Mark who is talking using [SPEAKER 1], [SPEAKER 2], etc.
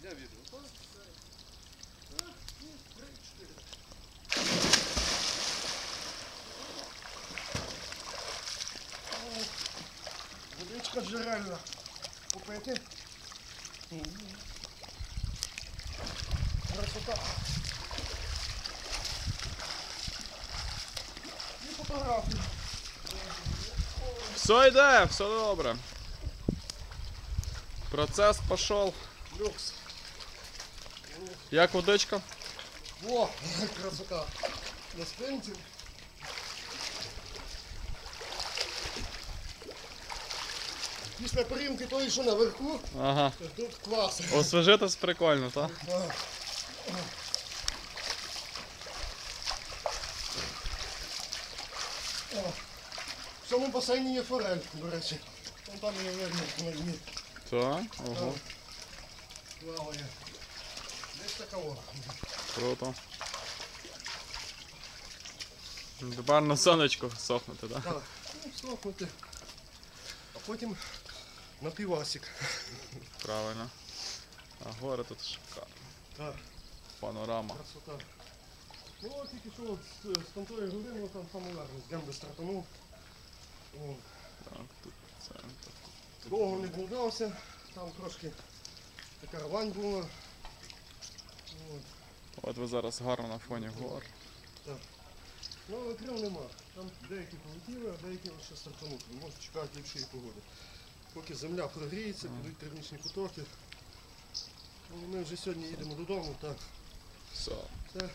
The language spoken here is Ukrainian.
[SPEAKER 1] Для відео. Так? Раз, два, три, чотири. О, Водичка джерельна. Попити. Красота. І фотографії.
[SPEAKER 2] Все йде, все добре. Процес пішов.
[SPEAKER 1] Люкс.
[SPEAKER 2] Як водичка?
[SPEAKER 1] Во, красота. На спинці. Після порівки тої, що наверху,
[SPEAKER 2] Ага.
[SPEAKER 1] тут клас.
[SPEAKER 2] Освежитись прикольно, так?
[SPEAKER 1] В цьому басейні є форель, до речі. Вон там її видно на дні.
[SPEAKER 2] Так, ого,
[SPEAKER 1] Плаває. Десь така о.
[SPEAKER 2] круто. Тепер на сонечку сохнути, так?
[SPEAKER 1] Так, ну, сохнути. А потім на півасик.
[SPEAKER 2] Правильно. А гори тут шикарно.
[SPEAKER 1] Так,
[SPEAKER 2] Панорама.
[SPEAKER 1] красота. Ну, от тільки що от з, з тамтої гори, ну там самоварно, з демби стартанув. О,
[SPEAKER 2] Так, тут центр.
[SPEAKER 1] Довго не блудався, там трошки така рвань була.
[SPEAKER 2] От. Ви зараз гарно на фоні гор.
[SPEAKER 1] Ну, але крил нема. Там деякі полетіли, а деякі ще стартануть. Може чекати ліпшої погоди. Поки земля прогріється, підуть термічні потоки. Ну, Ми вже сьогодні їдемо додому, так.
[SPEAKER 2] Все.
[SPEAKER 1] Це